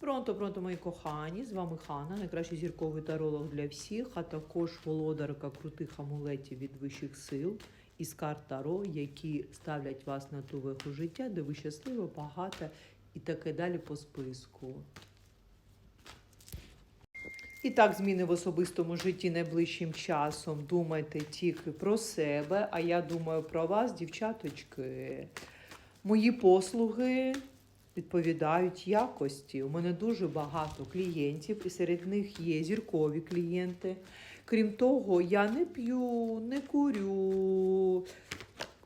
Пронто, пронто, мої кохані, з вами Хана, найкращий зірковий таролог для всіх, а також володарка крутих амулетів від вищих сил із карт Таро, які ставлять вас на ту веху життя, де ви щасливо, багата і таке далі по списку. І так, зміни в особистому житті найближчим часом. Думайте тільки про себе, а я думаю про вас, дівчаточки. Мої послуги відповідають якості. У мене дуже багато клієнтів, і серед них є зіркові клієнти. Крім того, я не п'ю, не курю,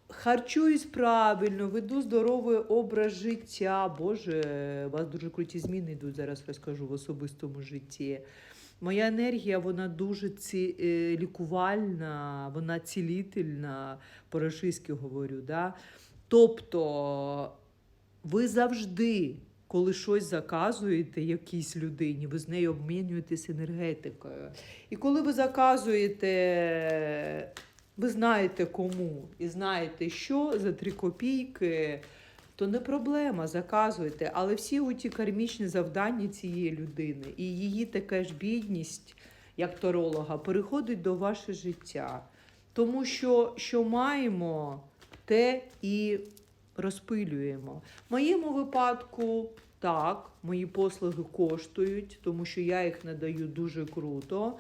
харчуюсь правильно, веду здоровий образ життя. Боже, у вас дуже круті зміни йдуть, зараз розкажу в особистому житті. Моя енергія, вона дуже ці, е, лікувальна, вона цілительна, по-рашистськи говорю. Да? Тобто ви завжди, коли щось заказуєте якійсь людині, ви з нею обмінюєтесь енергетикою. І коли ви заказуєте, ви знаєте кому і знаєте, що за три копійки, то не проблема, заказуйте. Але всі оті кармічні завдання цієї людини і її така ж бідність, як таролога, переходить до ваше життя. Тому що, що маємо, те і розпилюємо. В моєму випадку так, мої послуги коштують, тому що я їх надаю дуже круто.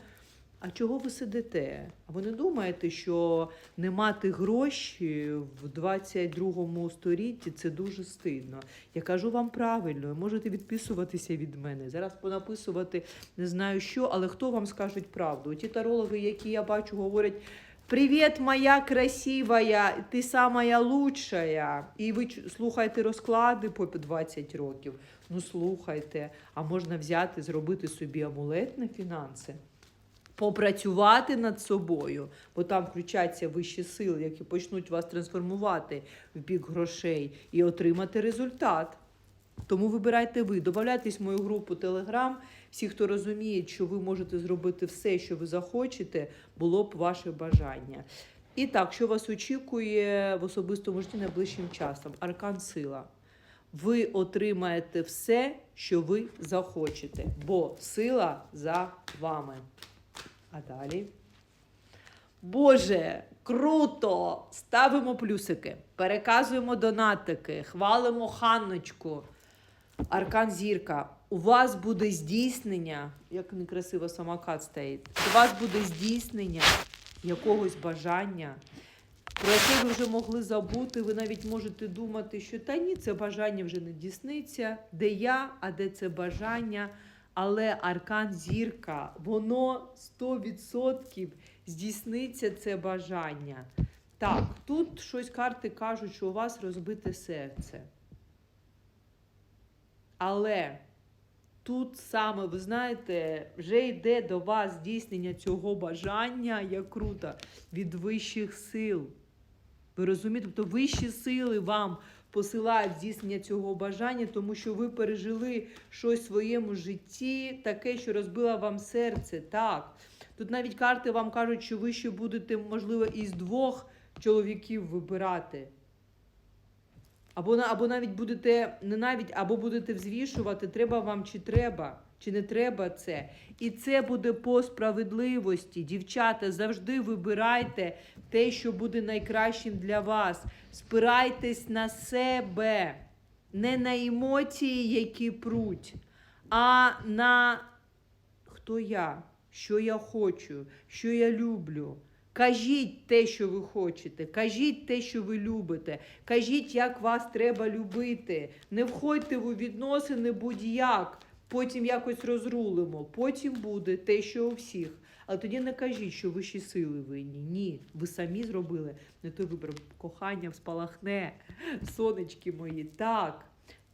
А чого ви сидите? А ви не думаєте, що не мати гроші в 22 столітті це дуже стидно? Я кажу вам правильно, можете відписуватися від мене. Зараз понаписувати не знаю що, але хто вам скаже правду? Ті тарологи, які я бачу, говорять. Привіт, моя красивая, ти самая лучшая. І ви слухаєте розклади по 20 років. Ну слухайте, а можна взяти, зробити собі амулет на фінанси, попрацювати над собою, бо там включаться вищі сили, які почнуть вас трансформувати в бік грошей і отримати результат. Тому вибирайте ви, додавайтесь в мою групу Telegram. Всі, хто розуміє, що ви можете зробити все, що ви захочете, було б ваше бажання. І так, що вас очікує в особистому житті найближчим часом? Аркан сила. Ви отримаєте все, що ви захочете, бо сила за вами. А далі. Боже, круто! Ставимо плюсики, переказуємо донатики, хвалимо Ханночку. Аркан зірка. У вас буде здійснення, як некрасиво самокат стоїть. У вас буде здійснення якогось бажання, про яке ви вже могли забути. Ви навіть можете думати, що та ні, це бажання вже не дійсниться, де я, а де це бажання. Але аркан зірка, воно 100% здійсниться це бажання. Так, тут щось карти кажуть, що у вас розбите серце. Але тут саме, ви знаєте, вже йде до вас здійснення цього бажання, як круто, від вищих сил. Ви розумієте? Тобто вищі сили вам посилають здійснення цього бажання, тому що ви пережили щось в своєму житті, таке, що розбило вам серце. Так. Тут навіть карти вам кажуть, що ви ще будете, можливо, із двох чоловіків вибирати. Або, або навіть будете не навіть, або будете взвішувати, треба вам чи треба, чи не треба це. І це буде по справедливості. Дівчата, завжди вибирайте те, що буде найкращим для вас. Спирайтесь на себе, не на емоції, які пруть, а на хто я, що я хочу, що я люблю. Кажіть те, що ви хочете, кажіть те, що ви любите, кажіть, як вас треба любити. Не входьте у відносини будь-як, потім якось розрулимо. Потім буде те, що у всіх. Але тоді не кажіть, що вищі сили винні. Ні, ви самі зробили не той вибір. Кохання спалахне, сонечки мої. Так,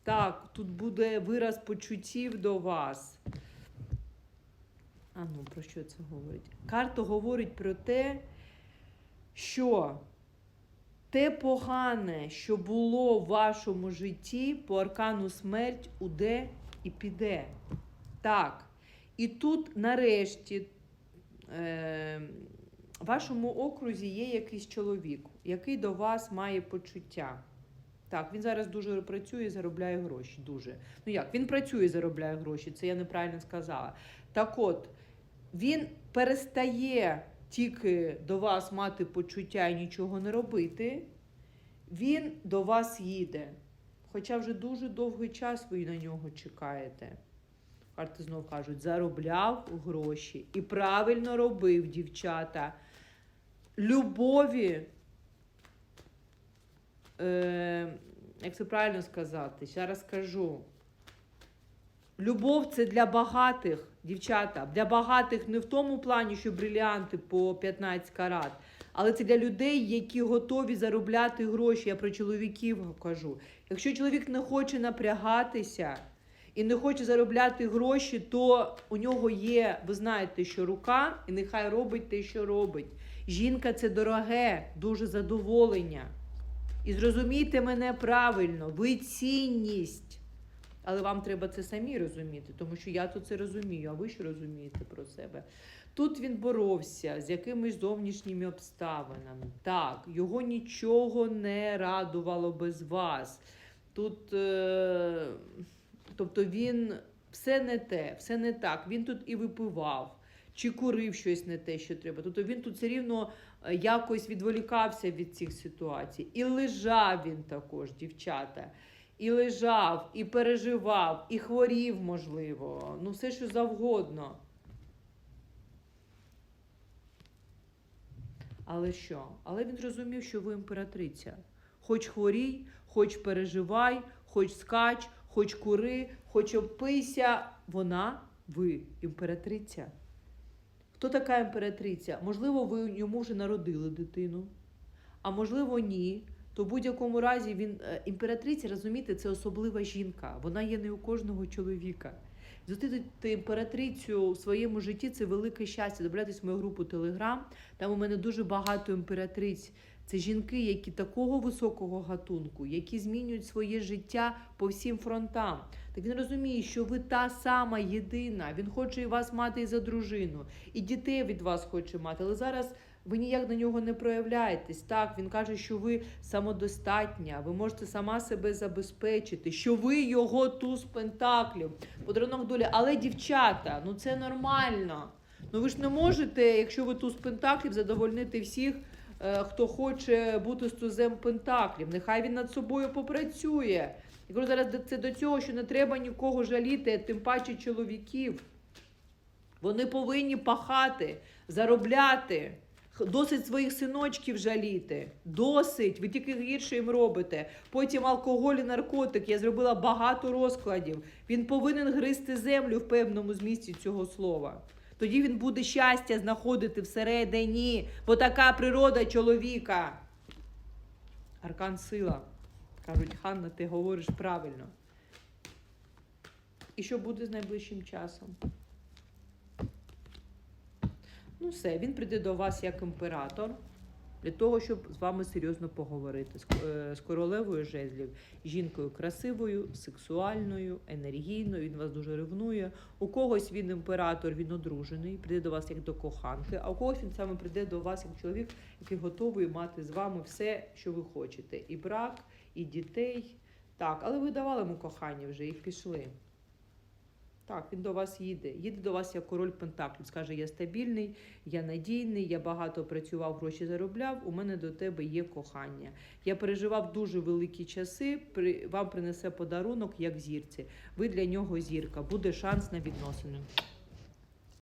так, тут буде вираз почуттів до вас. А ну, про що це говорить? Карта говорить про те, що те погане, що було в вашому житті, по аркану смерть уде і піде. Так. І тут, нарешті, е, в вашому окрузі є якийсь чоловік, який до вас має почуття. Так, він зараз дуже працює і заробляє гроші. Дуже. Ну як? Він працює і заробляє гроші, це я неправильно сказала. Так от, він перестає тільки до вас мати почуття і нічого не робити. Він до вас їде. Хоча вже дуже довгий час ви на нього чекаєте. Карти знов кажуть, заробляв гроші і правильно робив, дівчата. Любові, е, як це правильно сказати, зараз скажу. Любов це для багатих, дівчата. Для багатих не в тому плані, що бриліанти по 15 карат, але це для людей, які готові заробляти гроші. Я про чоловіків кажу. Якщо чоловік не хоче напрягатися і не хоче заробляти гроші, то у нього є, ви знаєте, що рука, і нехай робить те, що робить. Жінка це дороге, дуже задоволення. І зрозумійте мене правильно, ви цінність. Але вам треба це самі розуміти, тому що я то це розумію, а ви що розумієте про себе? Тут він боровся з якимись зовнішніми обставинами. Так, його нічого не радувало без вас. Тут, е, тобто він все не те, все не так. Він тут і випивав, чи курив щось не те, що треба. Тобто він тут все рівно е, якось відволікався від цих ситуацій. І лежав він також, дівчата. І лежав, і переживав, і хворів, можливо. Ну, все, що завгодно. Але що? Але він зрозумів, що ви імператриця. Хоч хворій, хоч переживай, хоч скач, хоч кури, хоч опийся. Вона, ви, імператриця. Хто така імператриця? Можливо, ви йому вже народили дитину, а можливо, ні. То в будь-якому разі він е, імператриця, розумієте, це особлива жінка. Вона є не у кожного чоловіка. Зустріти імператрицю у своєму житті це велике щастя. Добавляйтесь в мою групу Телеграм. Там у мене дуже багато імператриць. Це жінки, які такого високого гатунку, які змінюють своє життя по всім фронтам. Так він розуміє, що ви та сама єдина. Він хоче вас мати і за дружину, і дітей від вас хоче мати. Але зараз ви ніяк на нього не проявляєтесь. Так, він каже, що ви самодостатня, ви можете сама себе забезпечити, що ви його туз пентаклів, подарунок долі. Але дівчата, ну це нормально. Ну ви ж не можете, якщо ви туз пентаклів, задовольнити всіх, е, хто хоче бути з тузем пентаклів. Нехай він над собою попрацює. Я кажу зараз це до цього, що не треба нікого жаліти, тим паче чоловіків. Вони повинні пахати, заробляти. Досить своїх синочків жаліти. Досить. Ви тільки гірше їм робите. Потім алкоголь і наркотик. Я зробила багато розкладів. Він повинен гризти землю в певному змісті цього слова. Тоді він буде щастя знаходити всередині, бо така природа чоловіка. Аркан сила. Кажуть, Ханна, ти говориш правильно. І що буде з найближчим часом? Ну, все, він прийде до вас як імператор для того, щоб з вами серйозно поговорити. З, е, королевою жезлів, жінкою красивою, сексуальною, енергійною. Він вас дуже ревнує. У когось він імператор, він одружений, прийде до вас як до коханки, а у когось він саме прийде до вас як чоловік, який готовий мати з вами все, що ви хочете: і брак, і дітей. Так, але ви давали йому кохання вже і пішли. Так, він до вас їде. Їде до вас як король Пентаклів. Скаже, я стабільний, я надійний, я багато працював, гроші заробляв. У мене до тебе є кохання. Я переживав дуже великі часи. При вам принесе подарунок як зірці. Ви для нього зірка. Буде шанс на відносини.